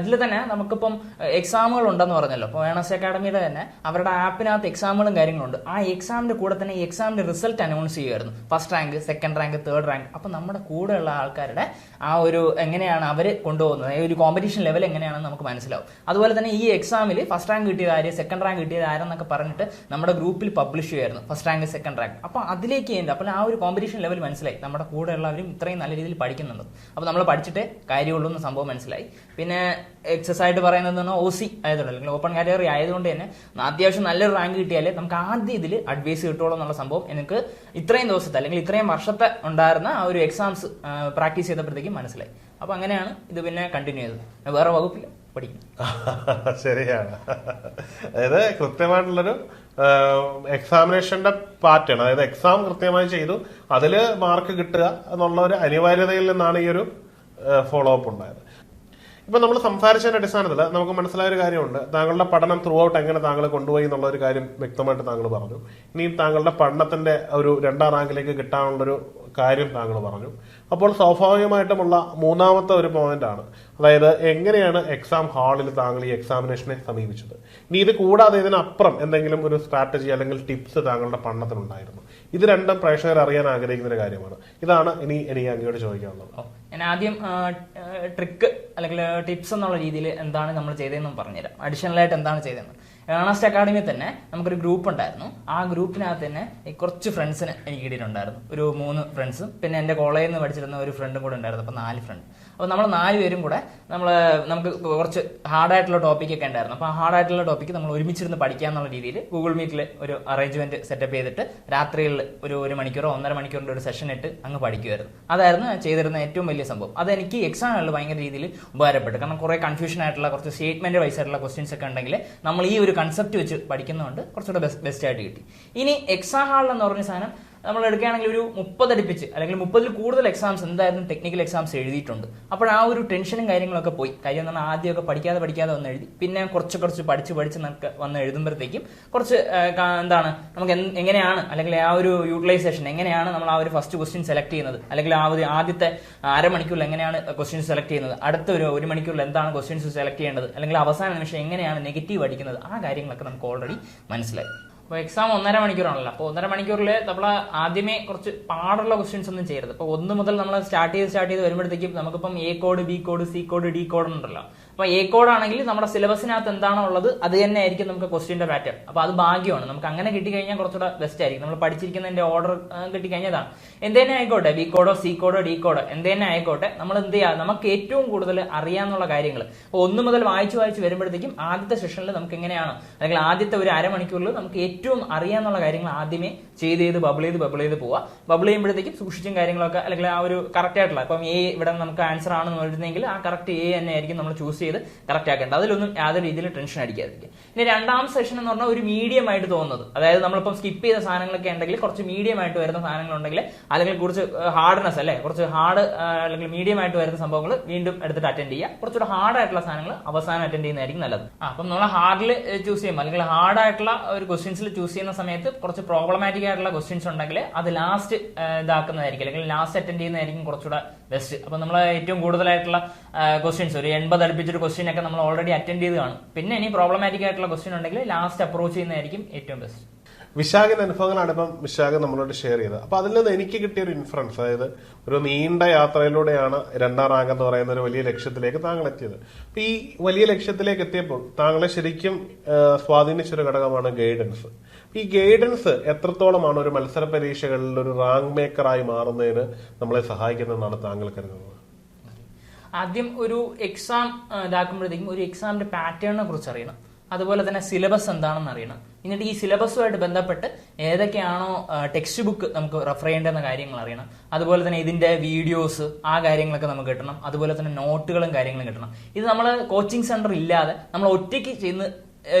ഇതിൽ തന്നെ നമുക്കിപ്പം എക്സാമുകൾ ഉണ്ടെന്ന് പറഞ്ഞല്ലോ. ഇപ്പോൾ വേണസ് അക്കാഡമിയുടെ തന്നെ അവരുടെ ആപ്പിനകത്ത് എക്സാമുകളും കാര്യങ്ങളുണ്ട്. ആ എക്സാമിന്റെ കൂടെ തന്നെ ഈ എക്സാമിന്റെ റിസൾട്ട് അനൗൺസ് ചെയ്യുമായിരുന്നു first rank second rank third rank അപ്പം നമ്മുടെ കൂടെയുള്ള ആൾക്കാരുടെ ആ ഒരു എങ്ങനെയാണ് അവർ കൊണ്ടുപോകുന്നത്? ഒരു കോമ്പറ്റീഷൻ ലെവൽ എങ്ങനെയാണെന്ന് നമുക്ക് മനസ്സിലാവും. അതുപോലെ തന്നെ ഈ എക്സാമിൽ ഫസ്റ്റ് റാങ്ക് കിട്ടിയത് ആര്? സെക്കൻഡ് റാങ്ക് കിട്ടിയത് ആരെന്നൊക്കെ പറഞ്ഞിട്ട് നമ്മുടെ ഗ്രൂപ്പിൽ പബ്ലിഷ് ചെയ്യുമായിരുന്നു ഫസ്റ്റ് റാങ്ക് സെക്കൻഡ് റാങ്ക് അപ്പോൾ അതിലേക്ക് ഉണ്ട് അപ്പോൾ ആ ഒരു കോമ്പറ്റീഷൻ ലെവൽ മനസ്സിലായി. നമ്മുടെ കൂടെയുള്ളവരും ഇത്രയും നല്ല രീതിയിൽ പഠിക്കുന്നുണ്ട്. അപ്പോൾ നമ്മൾ പഠിച്ചിട്ട് കാര്യമുള്ളൂ എന്ന സംഭവം മനസ്സിലായി. പിന്നെ എക്സസ് ആയിട്ട് പറയുന്നത് ഒ സി ആയതുകൊണ്ട് അല്ലെങ്കിൽ ഓപ്പൺ കാറ്റഗറി ആയതുകൊണ്ട് തന്നെ അത്യാവശ്യം നല്ലൊരു റാങ്ക് കിട്ടിയാൽ നമുക്ക് ആദ്യം ഇതിൽ അഡ്വൈസ് കിട്ടുള്ളൂ എന്നുള്ള സംഭവം എനിക്ക് ഇത്രയും ദിവസത്തെ അല്ലെങ്കിൽ ഇത്രയും വർഷത്തെ ഉണ്ടായിരുന്ന ആ ഒരു എക്സാംസ് പ്രാക്ടീസ് ചെയ്തപ്പോഴത്തേക്കും മനസ്സിലായി. അപ്പോൾ അങ്ങനെയാണ് ഇത് പിന്നെ കണ്ടിന്യൂ ചെയ്തത്. വേറെ വകുപ്പില്ല പഠിക്കും ശരിയാണ്. അതായത് കൃത്യമായിട്ടുള്ളൊരു എക്സാമിനേഷന്റെ പാറ്റേൺ അതായത് എക്സാം കൃത്യമായി ചെയ്തു അതിൽ മാർക്ക് കിട്ടുക എന്നുള്ള ഒരു അനിവാര്യതയിൽ നിന്നാണ് ഈ ഒരു ഫോളോ അപ്പ് ഉണ്ടായത്. ഇപ്പൊ നമ്മൾ സംസാരിച്ചതിന്റെ അടിസ്ഥാനത്തിൽ നമുക്ക് മനസ്സിലായ ഒരു കാര്യമുണ്ട്. താങ്കളുടെ പഠനം ത്രൂ ഔട്ട് എങ്ങനെ താങ്കൾ കൊണ്ടുപോയി എന്നുള്ള ഒരു കാര്യം വ്യക്തമായിട്ട് താങ്കൾ പറഞ്ഞു. ഇനി താങ്കളുടെ പഠനത്തിന്റെ ഒരു രണ്ടാം റാങ്കിലേക്ക് കിട്ടാനുള്ളൊരു കാര്യം താങ്കൾ പറഞ്ഞു. അപ്പോൾ സ്വാഭാവികമായിട്ടുമുള്ള മൂന്നാമത്തെ ഒരു പോയിന്റ് ആണ്. അതായത് എങ്ങനെയാണ് എക്സാം ഹാളിൽ താങ്കൾ ഈ എക്സാമിനേഷനെ സമീപിച്ചത്? ഇനി ഇത് കൂടാതെ ഇതിനപ്പുറം എന്തെങ്കിലും ഒരു സ്ട്രാറ്റജി അല്ലെങ്കിൽ ടിപ്സ് താങ്കളുടെ പഠനത്തിനുണ്ടായിരുന്നു. ഇത് രണ്ടും പ്രേക്ഷകർ അറിയാൻ ആഗ്രഹിക്കുന്ന ഒരു കാര്യമാണ്. ഇതാണ് ഇനി എനിക്ക് അങ്ങോട്ട് ചോദിക്കാനുള്ളത്. ആദ്യം ട്രിക്ക് അല്ലെങ്കിൽ ടിപ്സ് എന്നുള്ള രീതിയിൽ എന്താണ് നമ്മൾ ചെയ്തതെന്ന് പറഞ്ഞുതരാം. അഡീഷണൽ ആയിട്ട് എന്താണ് ചെയ്തതെന്ന്. ഏണസ്റ്റ് അക്കാഡമി തന്നെ നമുക്കൊരു ഗ്രൂപ്പ് ഉണ്ടായിരുന്നു. ആ ഗ്രൂപ്പിനകത്ത് തന്നെ കുറച്ച് ഫ്രണ്ട്സിനെ എനിക്ക് കിട്ടിയിട്ടുണ്ടായിരുന്നു. ഒരു മൂന്ന് ഫ്രണ്ട്സും പിന്നെ എന്റെ കോളേജിൽ നിന്ന് പഠിച്ചിരുന്ന ഒരു ഫ്രണ്ടും കൂടെ ഉണ്ടായിരുന്നു. അപ്പോൾ നാല് ഫ്രണ്ട് അപ്പോൾ നമ്മൾ നാല് പേരും കൂടെ നമ്മൾ നമുക്ക് കുറച്ച് ഹാർഡായിട്ടുള്ള ടോപ്പിക്കൊക്കെ ഉണ്ടായിരുന്നു. അപ്പോൾ ആ ഹാർഡായിട്ടുള്ള ടോപ്പിക് നമ്മൾ ഒരുമിച്ചിരുന്ന് പഠിക്കുക എന്നുള്ള രീതിയിൽ ഗൂഗിൾ മീറ്റിൽ ഒരു അറേഞ്ച്മെന്റ് സെറ്റപ്പ് ചെയ്തിട്ട് രാത്രിയിൽ ഒരു ഒരു മണിക്കൂറോ ഒന്നര മണിക്കൂറിന്റെ ഒരു സെഷൻ ഇട്ട് അങ്ങ് പഠിക്കുമായിരുന്നു അതായിരുന്നു ചെയ്തിരുന്ന ഏറ്റവും വലിയ സംഭവം. അതെനിക്ക് എക്സാമുകളിൽ ഭയങ്കര രീതിയിൽ ഉപകാരപ്പെട്ടു. കാരണം കുറേ കൺഫ്യൂഷൻ ആയിട്ടുള്ള കുറച്ച് സ്റ്റേറ്റ്മെന്റ് വൈസ് ആയിട്ടുള്ള ക്വസ്റ്റ്യൻസ് ഒക്കെ ഉണ്ടെങ്കിൽ നമ്മൾ ഈ ഒരു കൺസെപ്റ്റ് വെച്ച് പഠിക്കുന്നതുകൊണ്ട് കുറച്ചുകൂടെ ബെസ്റ്റ് ആയിട്ട് കിട്ടി. ഇനി എക്സാം ഹാളിൽ എന്ന് പറഞ്ഞ സാധനം നമ്മൾ എടുക്കുകയാണെങ്കിൽ ഒരു മുപ്പത് അടുപ്പിച്ച് അല്ലെങ്കിൽ മുപ്പതിൽ കൂടുതൽ എക്സാംസ് എന്തായിരുന്നു ടെക്നിക്കൽ എക്സാംസ് എഴുതിയിട്ടുണ്ട്. അപ്പോൾ ആ ഒരു ടെൻഷനും കാര്യങ്ങളൊക്കെ പോയി. കാര്യം പറഞ്ഞാൽ ആദ്യമൊക്കെ പഠിക്കാതെ പഠിക്കാതെ വന്ന് എഴുതി. പിന്നെ കുറച്ച് കുറച്ച് പഠിച്ച് പഠിച്ച് നമുക്ക് വന്ന് എഴുതുമ്പോഴത്തേക്കും കുറച്ച് എന്താണ് നമുക്ക് എങ്ങനെയാണ് അല്ലെങ്കിൽ ആ ഒരു യൂട്ടിലൈസേഷൻ എങ്ങനെയാണ് നമ്മൾ ആ ഒരു ഫസ്റ്റ് ക്വസ്റ്റ്യൻ സെലക്ട് ചെയ്യുന്നത്? അല്ലെങ്കിൽ ആ ഒരു ആദ്യത്തെ അരമണിക്കൂറിൽ എങ്ങനെയാണ് ക്വസ്റ്റ്യൻസ് സെലക്ട് ചെയ്യുന്നത്? അടുത്ത ഒരു ഒരു മണിക്കൂറിൽ എന്താണ് ക്വസ്റ്റ്യൻസ് സെലക്ട് ചെയ്യേണ്ടത്? അല്ലെങ്കിൽ അവസാന നിമിഷം എങ്ങനെയാണ് നെഗറ്റീവ് അടിക്കുന്നത്? ആ കാര്യങ്ങളൊക്കെ നമുക്ക് ഓൾറെഡി മനസ്സിലായി. അപ്പോൾ എക്സാം ഒന്നര മണിക്കൂറാണല്ലോ. അപ്പോൾ ഒന്നര മണിക്കൂറിൽ നമ്മൾ ആദ്യമേ കുറച്ച് പാടുള്ള ക്വസ്റ്റ്യൻസ് ഒന്നും ചെയ്യരുത്. അപ്പോൾ ഒന്ന് മുതൽ നമ്മൾ സ്റ്റാർട്ട് ചെയ്ത് സ്റ്റാർട്ട് ചെയ്ത് വരുമ്പോഴത്തേക്കും നമുക്കിപ്പം A code B code C code D code ഉണ്ടല്ലോ. അപ്പോൾ എ കോഡ് ആണെങ്കിൽ നമ്മുടെ സിലബസിനകത്ത് എന്താണോ ഉള്ളത് അത് തന്നെ ആയിരിക്കും നമുക്ക് ക്വസ്റ്റ്യന്റെ പാറ്റേൺ അപ്പോൾ അത് ഭാഗ്യമാണ്. നമുക്ക് അങ്ങനെ കിട്ടിക്കഴിഞ്ഞാൽ കുറച്ചുകൂടെ ബെസ്റ്റ് ആയിരിക്കും. നമ്മൾ പഠിച്ചിരിക്കുന്നതിന്റെ ഓർഡർ കിട്ടിക്കഴിഞ്ഞതാണ്. എന്തേനെ ആയിക്കോട്ടെ ബി കോഡോ സി കോഡോ ഡി കോഡോ എന്തേനെ ആയിക്കോട്ടെ നമ്മൾ എന്ത് ചെയ്യുക നമുക്ക് ഏറ്റവും കൂടുതൽ അറിയാന്നുള്ള കാര്യങ്ങൾ. അപ്പോൾ ഒന്ന് മുതൽ വായിച്ച് വായിച്ച് വരുമ്പോഴത്തേക്കും ആദ്യത്തെ സെഷനിൽ നമുക്ക് എങ്ങനെയാണ് അല്ലെങ്കിൽ ആദ്യത്തെ ഒരു അരമണിക്കൂറിൽ നമുക്ക് ഏറ്റവും അറിയാന്നുള്ള കാര്യങ്ങൾ ആദ്യമേ ചെയ്ത് ചെയ്ത് ബബിൾ ചെയ്ത് ബബിൾ ചെയ്ത് പോവുക. ബബിൾ ചെയ്യുമ്പോഴത്തേക്കും സൂക്ഷിച്ചും കാര്യങ്ങളൊക്കെ അല്ലെങ്കിൽ ആ ഒരു കറക്റ്റ് ആയിട്ടുള്ള ഇപ്പം എ ഇവിടെ നമുക്ക് ആൻസർ ആണെന്ന് വരുന്നെങ്കിൽ ആ കറക്റ്റ് എ തന്നെ ആയിരിക്കും നമ്മൾ ചൂസ് ചെയ്ത് കറക്റ്റ് ആക്കേണ്ടത്. അതിലൊന്നും യാതൊരു രീതിയിൽ ടെൻഷൻ അടിക്കാതിരിക്കുക. ഇനി രണ്ടാം സെഷൻ എന്ന് പറഞ്ഞാൽ ഒരു മീഡിയം ആയിട്ട് തോന്നുന്നത്. അതായത് നമ്മളിപ്പം സ്കിപ്പ് ചെയ്ത സാധനങ്ങളൊക്കെ ഉണ്ടെങ്കിൽ കുറച്ച് മീഡിയം ആയിട്ട് വരുന്ന സാധനങ്ങൾ ഉണ്ടെങ്കിൽ അല്ലെങ്കിൽ കുറച്ച് ഹാർഡ്നെസ് അല്ലേ? കുറച്ച് ഹാർഡ് അല്ലെങ്കിൽ മീഡിയം ആയിട്ട് വരുന്ന സംഭവങ്ങൾ വീണ്ടും എടുത്തിട്ട് അറ്റൻഡ് ചെയ്യുക. കുറച്ചുകൂടെ ഹാർഡ് ആയിട്ടുള്ള സാധനങ്ങൾ അവസാനം അറ്റൻഡ് ചെയ്യുന്നതായിരിക്കും നല്ലത്. അപ്പം നമ്മൾ ഹാർഡിൽ ചൂസ് ചെയ്യുമ്പോൾ അല്ലെങ്കിൽ ഹാർഡ് ആയിട്ടുള്ള ഒരു ക്വസ്റ്റ്യൻസിൽ ചൂസ് ചെയ്യുന്ന സമയത്ത് കുറച്ച് പ്രോബ്ലമാറ്റിക് ആയിട്ടുള്ള ക്വസ്റ്റ്യൻസ് ഉണ്ടെങ്കിൽ അത് ലാസ്റ്റ് ഇതാക്കുന്നതായിരിക്കും. അല്ലെങ്കിൽ ലാസ്റ്റ് അറ്റൻഡ് ചെയ്യുന്നതായിരിക്കും കുറച്ചുകൂടെ ബെസ്റ്റ് അപ്പോൾ നമ്മൾ ഏറ്റവും കൂടുതലായിട്ടുള്ള ക്വസ്റ്റ്യൻസ് ഒരു എൺപത് അടുപ്പിച്ചൊരു ക്വസ്റ്റ്യൻ ഒക്കെ നമ്മൾ ഓൾറെഡി അറ്റൻഡ് ചെയ്ത് കാണും. പിന്നെ ഇനി പ്രോബ്ലമാറ്റിക് ആയിട്ടുള്ള ക്വസ്റ്റ്യൻ ഉണ്ടെങ്കിൽ ലാസ്റ്റ് അപ്രോച്ച് ചെയ്യുന്നതായിരിക്കും ഏറ്റവും ബെസ്റ്റ് വിശാഖിന്റെ അനുഭവങ്ങളാണ് ഇപ്പം വിശാഖ് നമ്മളോട് ഷെയർ ചെയ്തത്. അപ്പൊ അതിൽ നിന്ന് എനിക്ക് കിട്ടിയ ഒരു ഇൻഫറൻസ് അതായത് ഒരു നീണ്ട യാത്രയിലൂടെയാണ് രണ്ടാം റാങ്ക് എന്ന് പറയുന്ന ഒരു വലിയ ലക്ഷ്യത്തിലേക്ക് താങ്കൾ എത്തിയത്. അപ്പൊ ഈ വലിയ ലക്ഷ്യത്തിലേക്ക് എത്തിയപ്പോൾ താങ്കളെ ശരിക്കും സ്വാധീനിച്ചൊരു ഘടകമാണ് ഗൈഡൻസ് ഈ ഗൈഡൻസ് എത്രത്തോളമാണ് ഒരു മത്സര പരീക്ഷകളിൽ ഒരു റാങ്ക് മേക്കറായി മാറുന്നതിന് നമ്മളെ സഹായിക്കുന്നതെന്നാണ് താങ്കൾ കരുതുന്നത്? ആദ്യം ഒരു എക്സാം ഇതാക്കുമ്പോഴത്തേക്കും ഒരു എക്സാമിന്റെ പാറ്റേണിനെ കുറിച്ച് അറിയണം. അതുപോലെ തന്നെ സിലബസ് എന്താണെന്ന് അറിയണം. എന്നിട്ട് ഈ സിലബസുമായിട്ട് ബന്ധപ്പെട്ട് ഏതൊക്കെയാണോ ടെക്സ്റ്റ് ബുക്ക് നമുക്ക് റെഫർ ചെയ്യേണ്ടുന്ന കാര്യങ്ങൾ അറിയണം. അതുപോലെ തന്നെ ഇതിന്റെ വീഡിയോസ് ആ കാര്യങ്ങളൊക്കെ നമുക്ക് കിട്ടണം. അതുപോലെ തന്നെ നോട്ടുകളും കാര്യങ്ങളും കിട്ടണം. ഇത് നമ്മൾ കോച്ചിങ് സെന്റർ ഇല്ലാതെ നമ്മൾ ഒറ്റയ്ക്ക് ചെയ്യുന്ന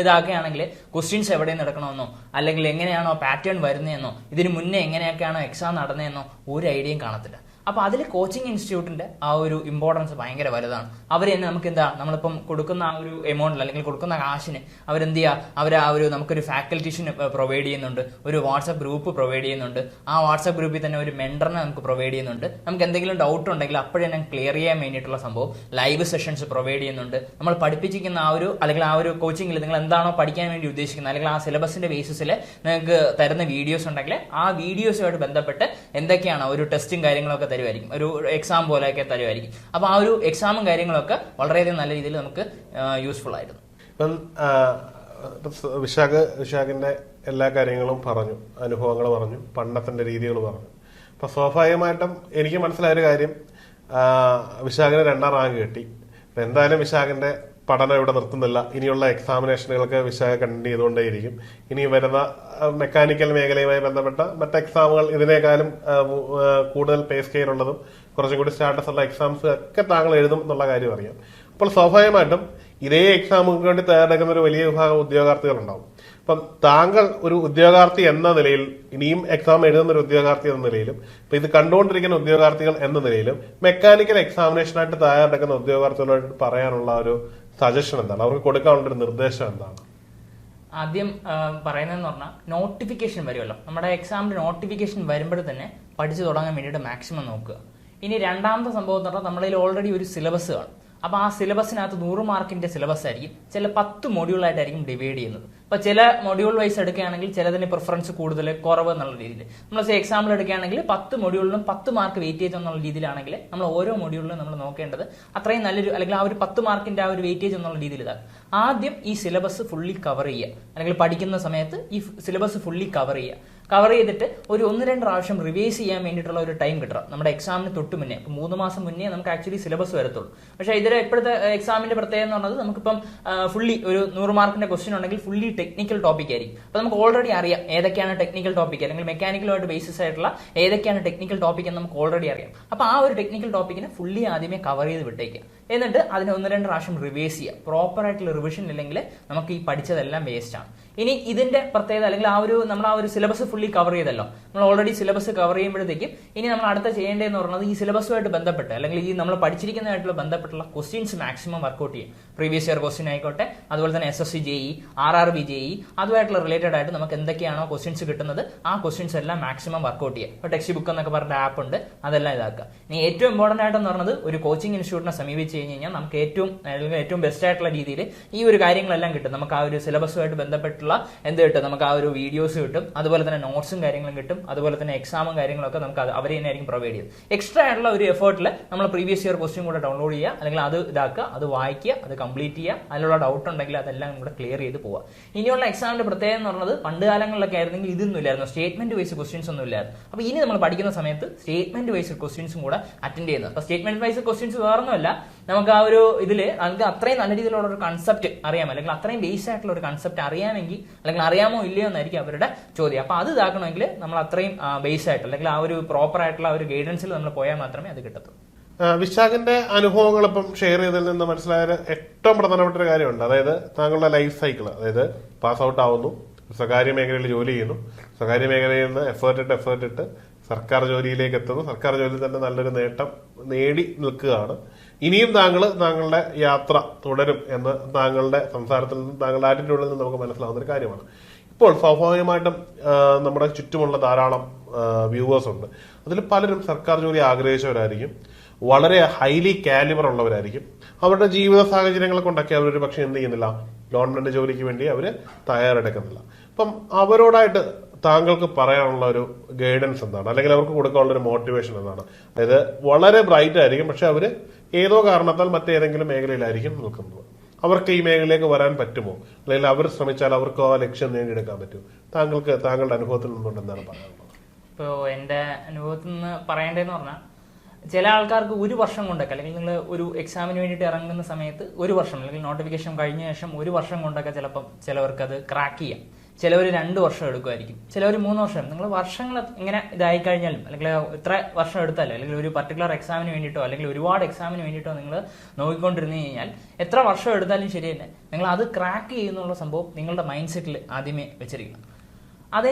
ഇതാക്കുകയാണെങ്കിൽ ക്വസ്റ്റ്യൻസ് എവിടെ നിന്ന് എടുക്കണമെന്നോ അല്ലെങ്കിൽ എങ്ങനെയാണോ പാറ്റേൺ വരുന്നതെന്നോ ഇതിന് മുന്നേ എങ്ങനെയൊക്കെയാണോ എക്സാം നടന്നതെന്നോ ഒരു ഐഡിയയും കാണത്തില്ല. അപ്പൊ അതിൽ കോച്ചിങ് ഇൻസ്റ്റിറ്റ്യൂട്ടിന്റെ ആ ഒരു ഇമ്പോർട്ടൻസ് ഭയങ്കര വലുതാണ്. അവർ തന്നെ നമുക്ക് എന്താ നമ്മളിപ്പം കൊടുക്കുന്ന ആ ഒരു എമൗണ്ടിൽ അല്ലെങ്കിൽ കൊടുക്കുന്ന കാശിന് അവരെന്ത് ചെയ്യുക അവർ ആ ഒരു നമുക്കൊരു ഫാക്കൽറ്റീഷന് പ്രൊവൈഡ് ചെയ്യുന്നുണ്ട്. ഒരു വാട്സപ്പ് ഗ്രൂപ്പ് പ്രൊവൈഡ് ചെയ്യുന്നുണ്ട്. ആ വാട്സപ്പ് ഗ്രൂപ്പിൽ തന്നെ ഒരു മെൻഡറിനെ നമുക്ക് പ്രൊവൈഡ് ചെയ്യുന്നുണ്ട്. നമുക്ക് എന്തെങ്കിലും ഡൗട്ട് ഉണ്ടെങ്കിൽ അപ്പോഴേ ഞാൻ ക്ലിയർ ചെയ്യാൻ വേണ്ടിയിട്ടുള്ള സംഭവം ലൈവ് സെഷൻസ് പ്രൊവൈഡ് ചെയ്യുന്നുണ്ട്. നമ്മൾ പഠിപ്പിച്ചിരിക്കുന്ന ആ ഒരു അല്ലെങ്കിൽ ആ ഒരു കോച്ചിങ്ങിൽ നിങ്ങൾ എന്താണോ പഠിക്കാൻ വേണ്ടി ഉദ്ദേശിക്കുന്നത് അല്ലെങ്കിൽ ആ സിലബസിന്റെ ബേസിസിൽ നിങ്ങൾക്ക് തരുന്ന വീഡിയോസ് ഉണ്ടെങ്കിൽ ആ വീഡിയോസുമായിട്ട് ബന്ധപ്പെട്ട് എന്തൊക്കെയാണ് ഒരു ടെസ്റ്റും കാര്യങ്ങളൊക്കെ തരുമായിരിക്കും ഒരു എക്സാം പോലെയൊക്കെ തരുമായിരിക്കും അപ്പോൾ ആ ഒരു എക്സാമും കാര്യങ്ങളൊക്കെ വളരെയധികം നല്ല രീതിയിൽ നമുക്ക് യൂസ്ഫുൾ ആയിരുന്നു. ഇപ്പം വിശാഖ് വിശാഖിന്റെ എല്ലാ കാര്യങ്ങളും പറഞ്ഞു. അനുഭവങ്ങൾ പറഞ്ഞു. പഠനത്തിന്റെ രീതികൾ പറഞ്ഞു. അപ്പൊ സ്വാഭാവികമായിട്ടും എനിക്ക് മനസ്സിലായ ഒരു കാര്യം വിശാഖിന് രണ്ടാം റാങ്ക് കിട്ടി. എന്തായാലും വിശാഖിന്റെ പഠനം ഇവിടെ നിർത്തുന്നില്ല. ഇനിയുള്ള എക്സാമിനേഷനുകൾക്ക് വിശാഖ കണ്ടിന്യൂ ചെയ്തുകൊണ്ടേയിരിക്കും. ഇനി വരുന്ന മെക്കാനിക്കൽ മേഖലയുമായി ബന്ധപ്പെട്ട മറ്റ് എക്സാമുകൾ ഇതിനേക്കാളും കൂടുതൽ പേ സ്കെയിലുള്ളതും കുറച്ചും കൂടി സ്റ്റാറ്റസ് ഉള്ള എക്സാംസ് ഒക്കെ താങ്കൾ എഴുതും എന്നുള്ള കാര്യം അറിയാം. അപ്പോൾ സ്വാഭാവികമായിട്ടും ഇതേ എക്സാമുകൾക്ക് വേണ്ടി തയ്യാറെടുക്കുന്ന ഒരു വലിയ വിഭാഗം ഉദ്യോഗാർത്ഥികൾ ഉണ്ടാവും അപ്പം താങ്കൾ ഒരു ഉദ്യോഗാർത്ഥി എന്ന നിലയിൽ ഇനിയും എക്സാം എഴുതുന്ന ഒരു ഉദ്യോഗാർത്ഥി എന്ന നിലയിലും ഇപ്പൊ ഇത് കണ്ടുകൊണ്ടിരിക്കുന്ന ഉദ്യോഗാർത്ഥികൾ എന്ന നിലയിലും മെക്കാനിക്കൽ എക്സാമിനേഷനായിട്ട് തയ്യാറെടുക്കുന്ന ഉദ്യോഗാർത്ഥികളോട് പറയാനുള്ള ഒരു സജഷൻ എന്താണ്? അവർക്ക് കൊടുക്കാനുള്ള നിർദ്ദേശം എന്താണ്? ആദ്യം പറയുന്നതെന്ന് പറഞ്ഞാൽ നോട്ടിഫിക്കേഷൻ വരുമല്ലോ നമ്മുടെ എക്സാമിന്റെ നോട്ടിഫിക്കേഷൻ വരുമ്പോൾ തന്നെ പഠിച്ചു തുടങ്ങാൻ വേണ്ടിയിട്ട് മാക്സിമം നോക്കുക. ഇനി രണ്ടാമത്തെ സംഭവം എന്ന് പറഞ്ഞാൽ നമ്മുടെ ഓൾറെഡി ഒരു സിലബസ് കാണും. അപ്പോൾ ആ സിലബസിനകത്ത് നൂറ് മാർക്കിന്റെ സിലബസ് ആയിരിക്കും. ചില പത്ത് മൊഡ്യൂളായിട്ടായിരിക്കും ഡിവൈഡ് ചെയ്യുന്നത്. അപ്പോൾ ചില മൊഡ്യൂൾ വൈസ് എടുക്കുകയാണെങ്കിൽ ചിലതിന് പ്രിഫറൻസ് കൂടുതൽ കുറവ് എന്നുള്ള രീതിയിൽ. നമ്മൾ എക്സാമ്പിൾ എടുക്കുകയാണെങ്കിൽ പത്ത് മൊഡ്യൂളിലും പത്ത് മാർക്ക് വെയിറ്റ് വെയിറ്റേജ് എന്നുള്ള രീതിയിലാണെങ്കിൽ നമ്മൾ ഓരോ മൊഡ്യൂളിലും നമ്മൾ നോക്കേണ്ടത് അത്രയും നല്ലൊരു അല്ലെങ്കിൽ ആ ഒരു പത്ത് മാർക്കിന്റെ ആ ഒരു വെയിറ്റേജ് എന്നുള്ള രീതിയിൽ ഇതാക്കും ആദ്യം ഈ സിലബസ് ഫുള്ളി കവർ ചെയ്യുക. അല്ലെങ്കിൽ പഠിക്കുന്ന സമയത്ത് ഈ സിലബസ് ഫുള്ളി കവർ ചെയ്യുക. കവർ ചെയ്തിട്ട് ഒരു ഒന്ന് രണ്ട് പ്രാവശ്യം റിവൈസ് ചെയ്യാൻ വേണ്ടിയിട്ടുള്ള ഒരു ടൈം കിട്ടണം. നമ്മുടെ എക്സാമിന് തൊട്ട് മുന്നേ. ഇപ്പം മൂന്ന് മാസം മുന്നേ നമുക്ക് ആക്ച്വലി സിലബസ് വരത്തുള്ളൂ. പക്ഷേ ഇതിൽ എപ്പോഴത്തെ എക്സാമിന്റെ പ്രത്യേകത എന്ന് പറഞ്ഞത് നമുക്കിപ്പം ഫുള്ളി ഒരു നൂറ് മാർക്കിന്റെ ക്വസ്റ്റ്യൻ ഉണ്ടെങ്കിൽ ഫുള്ളി ടെക്നിക്കൽ ടോപ്പിക് ആയിരിക്കും. അപ്പോൾ നമുക്ക് ഓൾറെഡി അറിയാം ഏതൊക്കെയാണ് ടെക്നിക്കൽ ടോപ്പിക് അല്ലെങ്കിൽ മെക്കാനിക്കലുമായിട്ട് ബേസിസ് ആയിട്ടുള്ള ഏതൊക്കെയാണ് ടെക്നിക്കൽ ടോപ്പിക് എന്ന് നമുക്ക് ഓൾറെഡി അറിയാം. അപ്പോൾ ആ ഒരു ടെക്നിക്കൽ ടോപ്പിക്കിനെ ഫുള്ളി ആദ്യമേ കവർ ചെയ്ത് വിട്ടേക്കുക. എന്നിട്ട് അതിനെ ഒന്ന് രണ്ട് പ്രാവശ്യം റിവേഴ്സ് ചെയ്യുക. പ്രോപ്പർ ആയിട്ടുള്ള റിവിഷൻ ഇല്ലെങ്കിൽ നമുക്ക് ഈ പഠിച്ചതെല്ലാം വേസ്റ്റ് ആണ്. ഇനി ഇതിന്റെ പ്രത്യേകത അല്ലെങ്കിൽ ആ ഒരു നമ്മൾ ആ ഒരു സിലബസ് ഫുള്ളി കവർ ചെയ്തല്ലോ. നമ്മൾ ഓൾറെഡി സിലബസ് കവർ ചെയ്യുമ്പോഴത്തേക്കും ഇനി നമ്മൾ അടുത്ത ചെയ്യേണ്ടതെന്ന് പറയുന്നത് ഈ സിലബസുമായിട്ട് ബന്ധപ്പെട്ട് അല്ലെങ്കിൽ ഈ നമ്മൾ പഠിച്ചിരിക്കുന്നതായിട്ടുള്ള ബന്ധപ്പെട്ടുള്ള ക്വസ്റ്റ്യൻസ് മാക്സിമം വർക്കൗട്ട് ചെയ്യും പ്രീവിയസ് ഇയർ ക്വസ്റ്റ്യൻ ആയിക്കോട്ടെ അതുപോലെ തന്നെ S S C J E R R B J E അതുമായിട്ടുള്ള related ആയിട്ട് നമുക്ക് എന്തൊക്കെയാണോ ക്വസ്റ്റ്യൻസ് കിട്ടുന്നത് ആ ക്വസ്റ്റ്യൻസ് എല്ലാം മാക്സിമം വർക്കൗട്ട് ചെയ്യുക. ഇപ്പോൾ ടെക്സ്റ്റ് ബുക്ക് എന്നൊക്കെ പറഞ്ഞ ആപ്പ് ഉണ്ട് അതെല്ലാം ഇതാക്കുക. ഇനി ഏറ്റവും ഇമ്പോർട്ടന്റ് ആയിട്ടെന്ന് പറഞ്ഞത് ഒരു കോച്ചിങ് ഇൻസ്റ്റിറ്റ്യൂട്ടിനെ സമീപിച്ച് കഴിഞ്ഞ് കഴിഞ്ഞാൽ നമുക്ക് ഏറ്റവും അല്ലെങ്കിൽ ഏറ്റവും ബെസ്റ്റ് ആയിട്ടുള്ള രീതിയിൽ ഈ ഒരു കാര്യങ്ങളെല്ലാം കിട്ടും. നമുക്ക് ആ ഒരു സിലബസുമായിട്ട് ബന്ധപ്പെട്ടുള്ള എന്ത് കിട്ടും? നമുക്ക് ആ ഒരു വീഡിയോസ് കിട്ടും. അതുപോലെ തന്നെ നോട്ട്സും കാര്യങ്ങളും കിട്ടും. അതുപോലെ തന്നെ എക്സാമും കാര്യങ്ങളൊക്കെ നമുക്ക് അവർ തന്നെ ആയിരിക്കും പ്രൊവൈഡ് ചെയ്യും എക്സ്ട്രാ ആയിട്ടുള്ള ഒരു എഫേർട്ടിൽ നമ്മൾ പ്രീവിയസ് ഇയർ ക്വസ്റ്റ്യൻ കൂടെ ഡൗൺലോഡ് ചെയ്യുക അല്ലെങ്കിൽ അത് ഇതാക്കുക അത് വായിക്കുക അത് കംപ്ലീറ്റ് ചെയ്യുക. അതിലുള്ള ഡൗട്ട് ഉണ്ടെങ്കിൽ അതെല്ലാം കൂടെ ക്ലിയർ ചെയ്ത് പോവുക. ഇനിയുള്ള എക്സാമിന്റെ പ്രത്യേകത എന്ന് പറഞ്ഞത് പണ്ട് കാലങ്ങളിലൊക്കെ ആയിരുന്നെങ്കിൽ ഇതൊന്നും ഇല്ലായിരുന്നു. സ്റ്റേറ്റ്മെന്റ് വൈസ് ക്വസ്റ്റ്യൻസ് ഒന്നും ഇല്ലായിരുന്നു. അപ്പോൾ ഇനി നമ്മൾ പഠിക്കുന്ന സമയത്ത് സ്റ്റേറ്റ്മെന്റ് വൈസ് ക്വസ്റ്റ്യൻസും കൂടെ അറ്റൻഡ് ചെയ്യുന്നത്. അപ്പോൾ സ്റ്റേറ്റ്മെന്റ് വൈസ് ക്വസ്റ്റ്യൻസ് വേറൊന്നുമല്ല. നമുക്ക് ആ ഒരു ഇതിൽ നമുക്ക് അത്രയും നല്ല രീതിയിലുള്ള ഒരു കൺസെപ്റ്റ് അറിയാം അല്ലെങ്കിൽ അത്രയും ബേസ് ആയിട്ടുള്ള ഒരു കൺസെപ്റ്റ് അറിയാമെങ്കിൽ അല്ലെങ്കിൽ അറിയാമോ ഇല്ലയോ എന്നായിരിക്കും അവരുടെ ചോദ്യം. അപ്പോൾ അത് ഇതാക്കണമെങ്കിൽ നമ്മൾ അത്രയും ബേസ് ആയിട്ട് അല്ലെങ്കിൽ ആ ഒരു പ്രോപ്പർ ആയിട്ടുള്ള ഒരു ഗൈഡൻസിൽ നമ്മൾ പോയാൽ മാത്രമേ അത് കിട്ടത്തുള്ളൂ. വിശാഖിന്റെ അനുഭവങ്ങൾ ഇപ്പം ഷെയർ ചെയ്തതിൽ നിന്ന് മനസ്സിലായ ഏറ്റവും പ്രധാനപ്പെട്ട ഒരു കാര്യമുണ്ട്. അതായത് താങ്കളുടെ ലൈഫ് സൈക്കിൾ അതായത് പാസ് ഔട്ട് ആവുന്നു സ്വകാര്യ മേഖലയിൽ ജോലി ചെയ്യുന്നു. സ്വകാര്യ മേഖലയിൽ നിന്ന് എഫേർട്ട് ഇട്ട് എഫേർട്ട് ഇട്ട് സർക്കാർ ജോലിയിലേക്ക് എത്തുന്നു. സർക്കാർ ജോലിയിൽ തന്നെ നല്ലൊരു നേട്ടം നേടി നിൽക്കുകയാണ്. ഇനിയും താങ്കൾ താങ്കളുടെ യാത്ര തുടരും എന്ന് താങ്കളുടെ സംസാരത്തിൽ നിന്നും താങ്കളുടെ ആറ്റിറ്റ്യൂഡിൽ നിന്ന് നമുക്ക് മനസ്സിലാവുന്ന ഒരു കാര്യമാണ്. ഇപ്പോൾ സ്വാഭാവികമായിട്ടും നമ്മുടെ ചുറ്റുമുള്ള ധാരാളം വ്യൂവേഴ്സ് ഉണ്ട്. അതിൽ പലരും സർക്കാർ ജോലി ആഗ്രഹിച്ചവരായിരിക്കും. വളരെ ഹൈലി കാലിബർ ഉള്ളവരായിരിക്കും. അവരുടെ ജീവിത സാഹചര്യങ്ങൾ കൊണ്ടൊക്കെ അവരൊരു പക്ഷേ എന്ത് ചെയ്യുന്നില്ല. ഗവൺമെന്റ് ജോലിക്ക് വേണ്ടി അവർ തയ്യാറെടുക്കുന്നില്ല. അപ്പം അവരോടായിട്ട് താങ്കൾക്ക് പറയാനുള്ള ഒരു ഗൈഡൻസ് എന്താണ്? അല്ലെങ്കിൽ അവർക്ക് കൊടുക്കാനുള്ള ഒരു മോട്ടിവേഷൻ എന്താണ്? അതായത് വളരെ ബ്രൈറ്റ് ആയിരിക്കും പക്ഷെ അവർ ഏതോ കാരണത്താൽ മറ്റേതെങ്കിലും മേഖലയിലായിരിക്കും നിൽക്കുന്നത്. അവർക്ക് ഈ മേഖലയിലേക്ക് വരാൻ പറ്റുമോ? അല്ലെങ്കിൽ അവർ ശ്രമിച്ചാൽ അവർക്ക് ആ ലക്ഷ്യം നേടിയെടുക്കാൻ പറ്റുമോ? താങ്കൾക്ക് താങ്കളുടെ അനുഭവത്തിൽ നിന്നുകൊണ്ട് എന്താണ് പറയാനുള്ളത്? ഇപ്പോൾ എന്റെ അനുഭവത്തിൽ നിന്ന് പറയേണ്ടതെന്ന് പറഞ്ഞാൽ ചില ആൾക്കാർക്ക് ഒരു വർഷം കൊണ്ടൊക്കെ അല്ലെങ്കിൽ നിങ്ങൾ ഒരു എക്സാമിന് വേണ്ടിയിട്ട് ഇറങ്ങുന്ന സമയത്ത് ഒരു വർഷം അല്ലെങ്കിൽ നോട്ടിഫിക്കേഷൻ കഴിഞ്ഞ ശേഷം ഒരു വർഷം കൊണ്ടൊക്കെ ചിലപ്പം ചിലവർക്ക് അത് ക്രാക്ക് ചെയ്യാം. ചിലവർ രണ്ട് വർഷം എടുക്കുമായിരിക്കും. ചിലവർ മൂന്ന് വർഷം. നിങ്ങൾ വർഷങ്ങൾ ഇങ്ങനെ ഇതായി കഴിഞ്ഞാലും അല്ലെങ്കിൽ ഇത്ര വർഷം എടുത്താലും അല്ലെങ്കിൽ ഒരു പർട്ടിക്കുലർ എക്സാമിന് വേണ്ടിയിട്ടോ അല്ലെങ്കിൽ ഒരുപാട് എക്സാമിന് വേണ്ടിയിട്ടോ നിങ്ങൾ നോക്കിക്കൊണ്ടിരുന്നു കഴിഞ്ഞാൽ എത്ര വർഷം എടുത്താലും ശരി തന്നെ നിങ്ങൾ അത് ക്രാക്ക് ചെയ്യുന്നുള്ള സംഭവം നിങ്ങളുടെ മൈൻഡ് സെറ്റിൽ ആദ്യമേ വെച്ചിരിക്കണം. അത്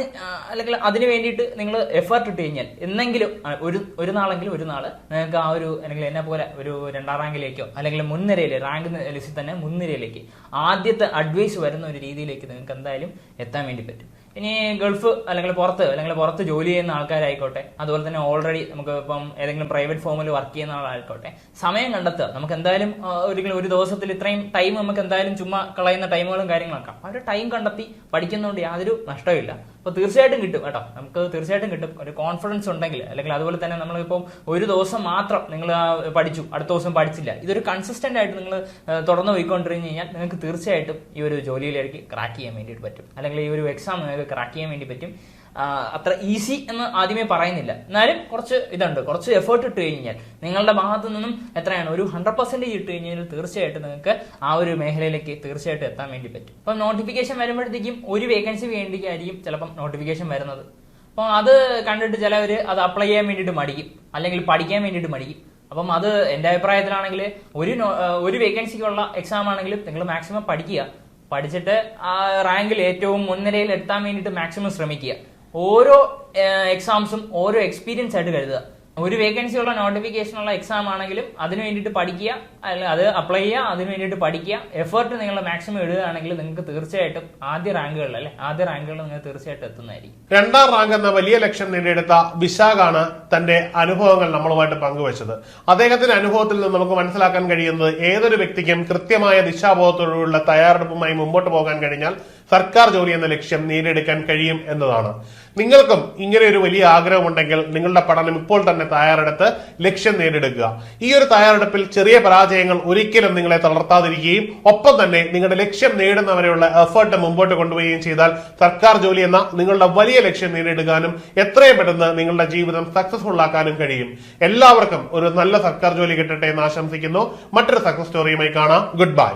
അല്ലെങ്കിൽ അതിന് വേണ്ടിയിട്ട് നിങ്ങൾ എഫേർട്ട് ഇട്ട് കഴിഞ്ഞാൽ എന്നെങ്കിലും ഒരു ഒരു നാളെങ്കിലും ഒരു നാൾ നിങ്ങൾക്ക് ആ ഒരു അല്ലെങ്കിൽ എന്നെ പോലെ ഒരു രണ്ടാം റാങ്കിലേക്കോ അല്ലെങ്കിൽ മുൻനിരയിൽ റാങ്ക് ലിസ്റ്റിൽ തന്നെ മുൻനിരയിലേക്ക് ആദ്യത്തെ അഡ്വൈസ് വരുന്ന ഒരു രീതിയിലേക്ക് നിങ്ങൾക്ക് എന്തായാലും എത്താൻ വേണ്ടി പറ്റും. ഇനി ഗൾഫ് അല്ലെങ്കിൽ പുറത്ത് അല്ലെങ്കിൽ പുറത്ത് ജോലി ചെയ്യുന്ന ആൾക്കാരായിക്കോട്ടെ അതുപോലെ തന്നെ ഓൾറെഡി നമുക്ക് ഇപ്പം ഏതെങ്കിലും പ്രൈവറ്റ് ഫോമിൽ വർക്ക് ചെയ്യുന്ന ആളായിക്കോട്ടെ സമയം കണ്ടെത്തുക. നമുക്ക് എന്തായാലും ഒരിക്കലും ഒരു ദിവസത്തിൽ ഇത്രയും ടൈം നമുക്ക് എന്തായാലും ചുമ്മാ കളയുന്ന ടൈമുകളും കാര്യങ്ങളൊക്കെ. ആ ടൈം കണ്ടെത്തി പഠിക്കുന്നതുകൊണ്ട് യാതൊരു നഷ്ടമില്ല അപ്പോൾ തീർച്ചയായിട്ടും കിട്ടും കേട്ടോ. നമുക്ക് തീർച്ചയായിട്ടും കിട്ടും. ഒരു കോൺഫിഡൻസ് ഉണ്ടെങ്കിൽ അല്ലെങ്കിൽ അതുപോലെ തന്നെ നമ്മളിപ്പം ഒരു ദിവസം മാത്രം നിങ്ങൾ പഠിച്ചു അടുത്ത ദിവസം പഠിച്ചില്ല. ഇതൊരു കൺസിസ്റ്റന്റ് ആയിട്ട് നിങ്ങൾ തുടർന്ന് പോയിക്കൊണ്ടിരുന്നു കഴിഞ്ഞാൽ നിങ്ങൾക്ക് തീർച്ചയായിട്ടും ഈ ഒരു ജോലിയിലേക്ക് ക്രാക്ക് ചെയ്യാൻ വേണ്ടിയിട്ട് പറ്റും. അല്ലെങ്കിൽ ഈ ഒരു എക്സാം നിങ്ങൾക്ക് ക്രാക്ക് ചെയ്യാൻ വേണ്ടി പറ്റും. അത്ര ഈസി എന്ന് ആദ്യമേ പറയുന്നില്ല. എന്നാലും കുറച്ച് ഇതുണ്ട്. കുറച്ച് എഫേർട്ട് ഇട്ട് കഴിഞ്ഞാൽ നിങ്ങളുടെ ഭാഗത്തു നിന്നും എത്രയാണ്? ഒരു ഹൺഡ്രഡ് പെർസെന്റേജ് ഇട്ട് കഴിഞ്ഞാൽ തീർച്ചയായിട്ടും നിങ്ങൾക്ക് ആ ഒരു മേഖലയിലേക്ക് തീർച്ചയായിട്ടും എത്താൻ വേണ്ടി പറ്റും. അപ്പം നോട്ടിഫിക്കേഷൻ വരുമ്പോഴത്തേക്കും ഒരു വേക്കൻസി വേണ്ടിക്കായിരിക്കും ചിലപ്പം നോട്ടിഫിക്കേഷൻ വരുന്നത്. അപ്പം അത് കണ്ടിട്ട് ചിലവർ അത് അപ്ലൈ ചെയ്യാൻ വേണ്ടിയിട്ട് മടിക്കും. അല്ലെങ്കിൽ പഠിക്കാൻ വേണ്ടിയിട്ട് മടിക്കും. അപ്പം അത് എന്റെ അഭിപ്രായത്തിലാണെങ്കിൽ ഒരു ഒരു വേക്കൻസിക്കുള്ള എക്സാം ആണെങ്കിലും നിങ്ങൾ മാക്സിമം പഠിക്കുക. പഠിച്ചിട്ട് ആ റാങ്കിൽ ഏറ്റവും മുൻനിരയിൽ എത്താൻ വേണ്ടിയിട്ട് മാക്സിമം ശ്രമിക്കുക. ഓരോ എക്സാംസും ഓരോ എക്സ്പീരിയൻസ് ആയിട്ട് കരുതുക. ഒരു വേക്കൻസി ഉള്ള നോട്ടിഫിക്കേഷൻ ഉള്ള എക്സാം ആണെങ്കിലും അതിന് വേണ്ടിയിട്ട് പഠിക്കുക അല്ലെങ്കിൽ അത് അപ്ലൈ ചെയ്യുക അതിന് വേണ്ടിയിട്ട് പഠിക്കുക. എഫേർട്ട് നിങ്ങൾ മാക്സിമം ഇടുകയാണെങ്കിൽ നിങ്ങൾക്ക് തീർച്ചയായിട്ടും ആദ്യ റാങ്കുകളിൽ അല്ലെ? ആദ്യ റാങ്കുകളിൽ നിങ്ങൾ തീർച്ചയായിട്ടും എത്തുന്നതായിരിക്കും. രണ്ടാം റാങ്ക് എന്ന വലിയ ലക്ഷ്യം നേടിയെടുത്ത വിശാഖാണ് തന്റെ അനുഭവങ്ങൾ നമ്മളുമായിട്ട് പങ്കുവച്ചത്. അദ്ദേഹത്തിന്റെ അനുഭവത്തിൽ നിന്ന് നമുക്ക് മനസ്സിലാക്കാൻ കഴിയുന്നത് ഏതൊരു വ്യക്തിക്കും കൃത്യമായ ദിശാബോധത്തോടുള്ള തയ്യാറെടുപ്പുമായി മുമ്പോട്ട് പോകാൻ കഴിഞ്ഞാൽ സർക്കാർ ജോലി എന്ന ലക്ഷ്യം നേടിയെടുക്കാൻ കഴിയും എന്നതാണ്. നിങ്ങൾക്കും ഇങ്ങനെ ഒരു വലിയ ആഗ്രഹമുണ്ടെങ്കിൽ നിങ്ങളുടെ പഠനം ഇപ്പോൾ തന്നെ തയ്യാറെടുത്ത് ലക്ഷ്യം നേടിയെടുക്കുക. ഈ ഒരു തയ്യാറെടുപ്പിൽ ചെറിയ പരാജയങ്ങൾ ഒരിക്കലും നിങ്ങളെ തളർത്താതിരിക്കുകയും ഒപ്പം തന്നെ നിങ്ങളുടെ ലക്ഷ്യം നേടുന്നവരെയുള്ള എഫേർട്ട് മുമ്പോട്ട് കൊണ്ടുപോവുകയും ചെയ്താൽ സർക്കാർ ജോലി എന്ന നിങ്ങളുടെ വലിയ ലക്ഷ്യം നേടിയെടുക്കാനും എത്രയും പെട്ടെന്ന് നിങ്ങളുടെ ജീവിതം സക്സസ്ഫുൾ ആക്കാനും കഴിയും. എല്ലാവർക്കും ഒരു നല്ല സർക്കാർ ജോലി കിട്ടട്ടെ എന്ന് ആശംസിക്കുന്നു. മറ്റൊരു സക്സസ് സ്റ്റോറിയുമായി കാണാം. Good bye